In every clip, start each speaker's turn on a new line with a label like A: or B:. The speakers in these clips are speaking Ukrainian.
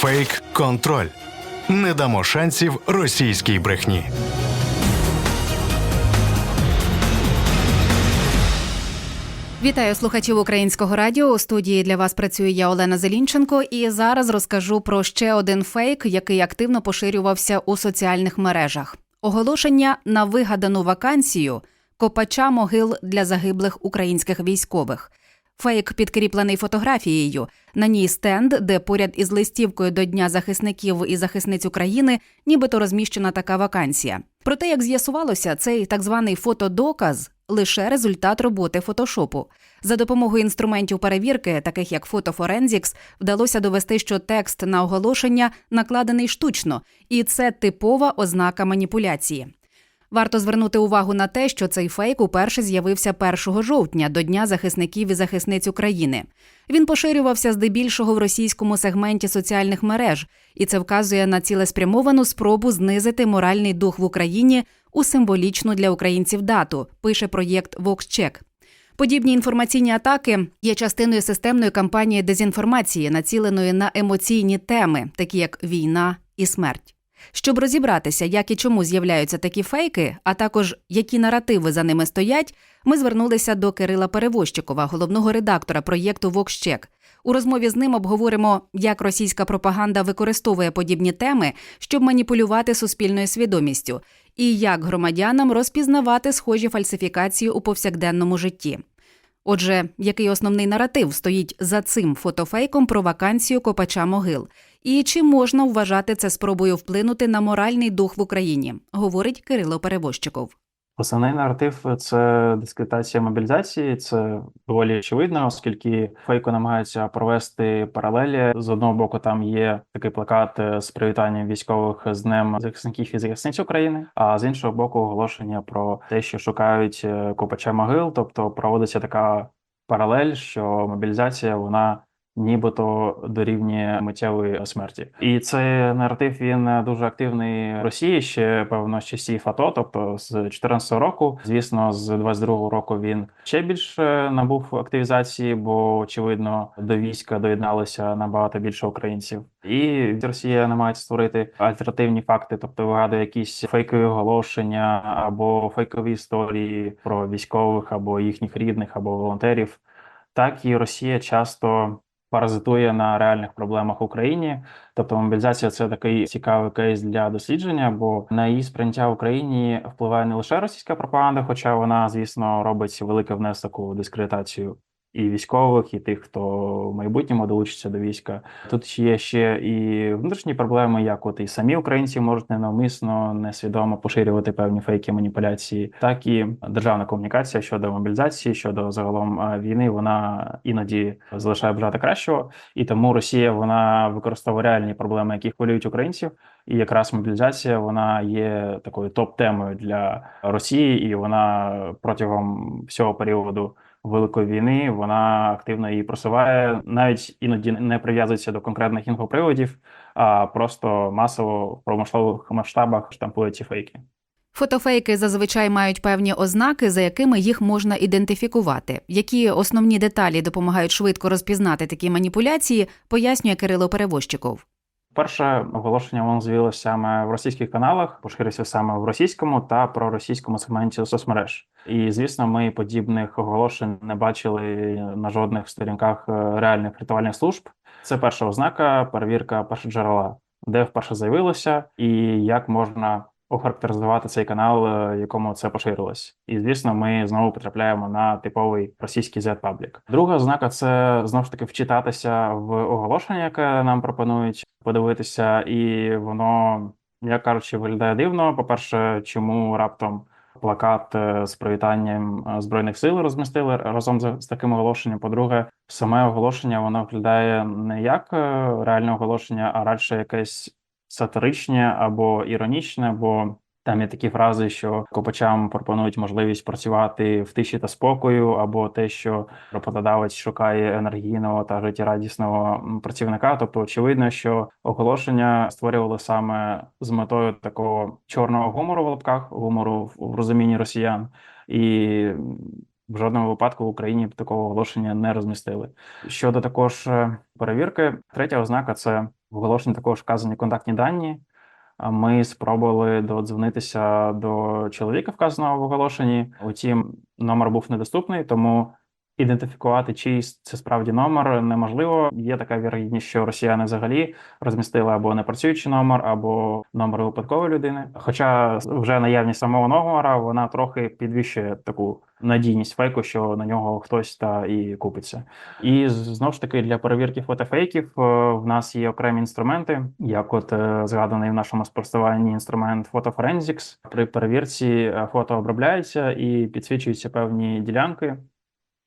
A: Фейк контроль. Не дамо шансів російській брехні.
B: Вітаю слухачів українського радіо. У студії для вас працює я Олена Зелінченко, і зараз розкажу про ще один фейк, який активно поширювався у соціальних мережах. Оголошення на вигадану вакансію копача могил для загиблих українських військових. Фейк підкріплений фотографією. На ній стенд, де поряд із листівкою до Дня захисників і захисниць України, нібито розміщена така вакансія. Проте, як з'ясувалося, цей так званий фотодоказ лише результат роботи фотошопу. За допомогою інструментів перевірки, таких як фотофорензікс, вдалося довести, що текст на оголошення накладений штучно, і це типова ознака маніпуляції. Варто звернути увагу на те, що цей фейк уперше з'явився 1 жовтня до Дня захисників і захисниць України. Він поширювався здебільшого в російському сегменті соціальних мереж, і це вказує на цілеспрямовану спробу знизити моральний дух в Україні у символічну для українців дату. Пише проєкт VoxCheck. Подібні інформаційні атаки є частиною системної кампанії дезінформації, націленої на емоційні теми, такі як війна і смерть. Щоб розібратися, як і чому з'являються такі фейки, а також які наративи за ними стоять, ми звернулися до Кирила Перевозчикова, головного редактора проєкту VoxCheck. У розмові з ним обговоримо, як російська пропаганда використовує подібні теми, щоб маніпулювати суспільною свідомістю, і як громадянам розпізнавати схожі фальсифікації у повсякденному житті. Отже, який основний наратив стоїть за цим фотофейком про вакансію копача могил, і чи можна вважати це спробою вплинути на моральний дух в Україні, говорить Кирило Перевозчиков.
C: Основний наратив це дискредитація мобілізації. Це доволі очевидно, оскільки фейку намагаються провести паралелі. З одного боку, там є такий плакат е, з привітанням військових з днем захисників і захисниць України. А з іншого боку, оголошення про те, що шукають е, копача могил, тобто проводиться така паралель, що мобілізація вона нібито дорівнює миттєвої смерті. І цей наратив він дуже активний в Росії ще певно з часів АТО, тобто з 2014 року. Звісно, з 22-го року він ще більше набув активізації, бо очевидно до війська доєдналося набагато більше українців. І Росія намагається створити альтернативні факти, тобто вигадує якісь фейкові оголошення або фейкові історії про військових або їхніх рідних, або волонтерів. Так і Росія часто паразитує на реальних проблемах в Україні. Тобто мобілізація це такий цікавий кейс для дослідження, бо на її сприйняття в Україні впливає не лише російська пропаганда, хоча вона, звісно, робить великий внесок у дискредитацію і військових, і тих, хто в майбутньому долучиться до війська. Тут є ще і внутрішні проблеми, як от і самі українці можуть ненавмисно, несвідомо поширювати певні фейки маніпуляції, так і державна комунікація щодо мобілізації, щодо загалом е, війни, вона іноді залишає бажати кращого, і тому Росія вона використовує реальні проблеми, які хвилюють українців. І якраз мобілізація вона є такою топ-темою для Росії, і вона протягом всього періоду великої війни вона активно її просуває, навіть іноді не прив'язується до конкретних інфоприводів, а просто масово в промислових масштабах штампує ці фейки.
B: Фотофейки зазвичай мають певні ознаки, за якими їх можна ідентифікувати. Які основні деталі допомагають швидко розпізнати такі маніпуляції, пояснює Кирило Перевозчиков.
C: Перше оголошення воно з'явилося саме в російських каналах, поширився саме в російському та проросійському сегменті соцмереж. І звісно, ми подібних оголошень не бачили на жодних сторінках е, реальних рятувальних служб. Це перша ознака, перевірка першоджерела, де вперше з'явилося, і як можна охарактеризувати цей канал, е, якому це поширилось. І звісно, ми знову потрапляємо на типовий російський Z-паблік. Друга ознака це знову ж таки вчитатися в оголошення, яке нам пропонують подивитися, і воно, як кажучи, виглядає дивно. По перше, чому раптом плакат е, з привітанням е, збройних сил розмістили разом з, таким оголошенням. По-друге, саме оголошення воно виглядає не як реальне оголошення, а радше якесь сатиричне або іронічне, бо там є такі фрази, що копачам пропонують можливість працювати в тиші та спокою, або те, що роботодавець шукає енергійного та життєрадісного працівника. Тобто, очевидно, що оголошення створювали саме з метою такого чорного гумору в лапках, гумору в розумінні росіян і. В жодному випадку в Україні такого оголошення не розмістили. Щодо також е, перевірки, третя ознака це В оголошенні також вказані контактні дані. Ми спробували додзвонитися до чоловіка, вказаного в оголошенні. Утім, номер був недоступний, тому ідентифікувати, чий це справді номер неможливо. Є така вірогідність, що росіяни взагалі розмістили або непрацюючий номер, або номер випадкової людини. Хоча вже наявність самого номера вона трохи підвищує таку надійність фейку, що на нього хтось та і купиться. І знову ж таки для перевірки фотофейків е, в нас є окремі інструменти, як от е, згаданий в нашому спростуванні інструмент Forensics. При перевірці е, фото обробляється і підсвічуються певні ділянки,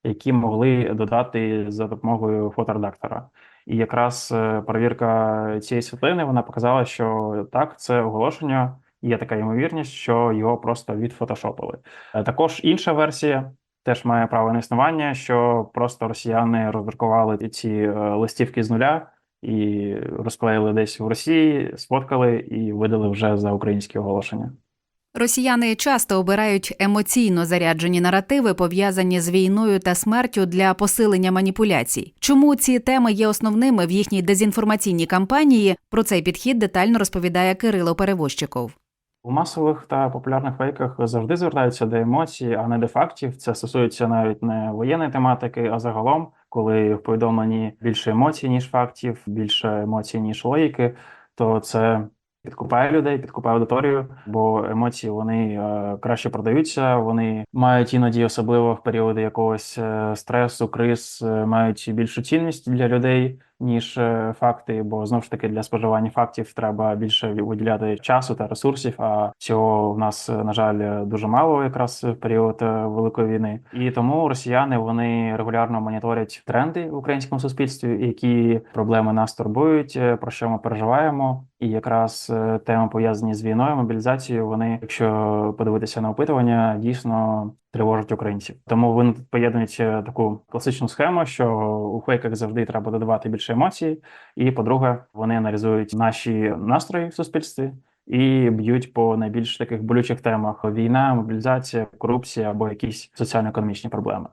C: які могли додати за допомогою фоторедактора. І якраз е, перевірка цієї світлини вона показала, що так, це оголошення. Є така ймовірність, що його просто відфотошопили. Е, Також інша версія теж має право на існування, що просто росіяни роздрукували ці е, листівки з нуля і розклеїли десь в Росії, сфоткали і видали вже за українські оголошення.
B: Росіяни часто обирають емоційно заряджені наративи, пов'язані з війною та смертю для посилення маніпуляцій. Чому ці теми є основними в їхній дезінформаційній кампанії? Про цей підхід детально розповідає Кирило Перевозчиков.
C: У масових та популярних фейках завжди звертаються до емоцій, а не до фактів. Це стосується навіть не воєнної тематики, а загалом, коли в повідомленні більше емоцій, ніж фактів, більше емоцій, ніж логіки, то це підкупає людей, підкупає аудиторію, бо емоції вони е, краще продаються. Вони мають іноді, особливо в періоди якогось е, стресу, криз, е, мають більшу цінність для людей. Ніж факти, бо знову ж таки для споживання фактів треба більше виділяти часу та ресурсів. А цього в нас, на жаль, дуже мало якраз в період великої війни. І тому росіяни вони регулярно моніторять тренди в українському суспільстві, які проблеми нас турбують, про що ми переживаємо. І якраз е, теми пов'язані з війною, мобілізацією. Вони, якщо подивитися на опитування, дійсно тривожать українців. Тому вони поєднують е, таку класичну схему, що у фейках завжди треба додавати більше емоцій. І по-друге, вони аналізують наші настрої в суспільстві і б'ють по найбільш таких болючих темах: війна, мобілізація, корупція або якісь соціально-економічні проблеми.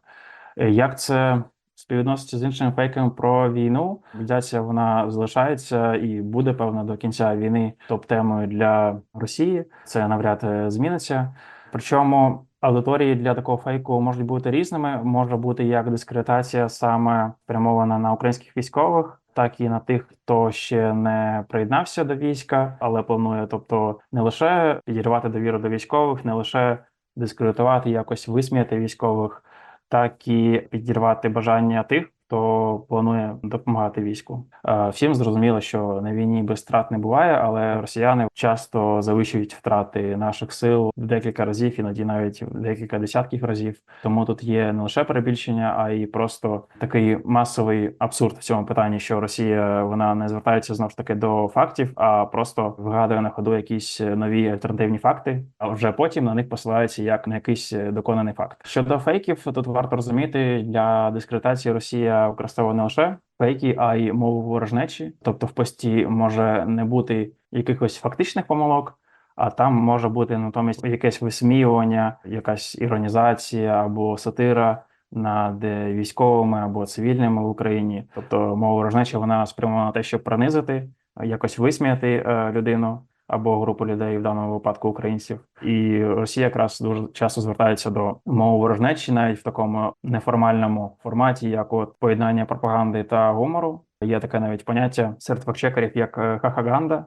C: Е, Як це співвідноситься з іншими фейками про війну? Мобілізація вона залишається і буде певно до кінця війни топ-темою для Росії. Це навряд е, зміниться. Причому аудиторії для такого фейку можуть бути різними. Може бути як дискредитація саме спрямована на українських військових, так і на тих, хто ще не приєднався до війська, але планує, тобто не лише підірвати довіру до військових, не лише дискредитувати, якось висміяти військових, так і підірвати бажання тих, хто планує допомагати війську. Е, Всім зрозуміло, що на війні без втрат не буває, але росіяни часто завищують втрати наших сил в декілька разів, іноді навіть в декілька десятків разів. Тому тут є не лише перебільшення, а й просто такий масовий абсурд в цьому питанні, що Росія вона не звертається знову ж таки до фактів, а просто вигадує на ходу якісь нові альтернативні факти, а вже потім на них посилається як на якийсь доконаний факт. Щодо фейків, тут варто розуміти для дискредитації Росія використовує не лише фейки, а й мову ворожнечі. Тобто в пості може не бути якихось фактичних помилок. А там може бути натомість якесь висміювання, якась іронізація або сатира над військовими або цивільними в Україні. Тобто мова ворожнечі вона спрямована на те, щоб принизити, якось висміяти е, людину або групу людей, в даному випадку українців. І Росія якраз дуже часто звертається до мови ворожнечі, навіть в такому неформальному форматі, як от поєднання пропаганди та гумору. Є таке навіть поняття серед фактчекерів, як е, хахаганда.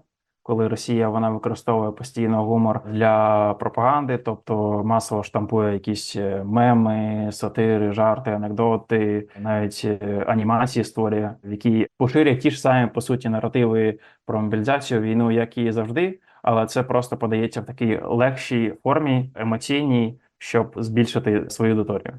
C: Коли Росія вона використовує постійно гумор для пропаганди, тобто масово штампує якісь е, меми, сатири, жарти, анекдоти, навіть е, анімації створює, в які поширює ті ж самі по суті наративи про мобілізацію, війну, як і завжди, але це просто подається в такій легшій формі, емоційній, щоб збільшити свою аудиторію.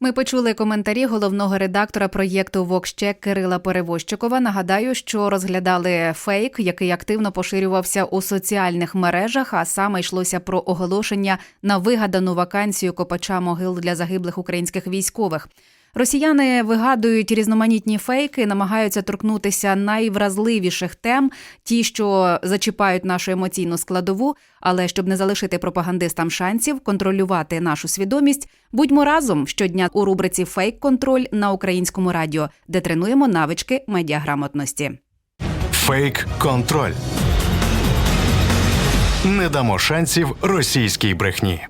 B: Ми почули коментарі головного редактора проєкту «Вокщек» Кирила Перевозчикова. Нагадаю, що розглядали фейк, який активно поширювався у соціальних мережах, а саме йшлося про оголошення на вигадану вакансію копача могил для загиблих українських військових. Росіяни вигадують різноманітні фейки, намагаються торкнутися найвразливіших тем, ті, що зачіпають нашу емоційну складову. Але щоб не залишити пропагандистам шансів контролювати нашу свідомість, будьмо разом щодня у рубриці Фейк-контроль на українському радіо, де тренуємо навички медіаграмотності.
A: Фейк контроль. Не дамо шансів російській брехні.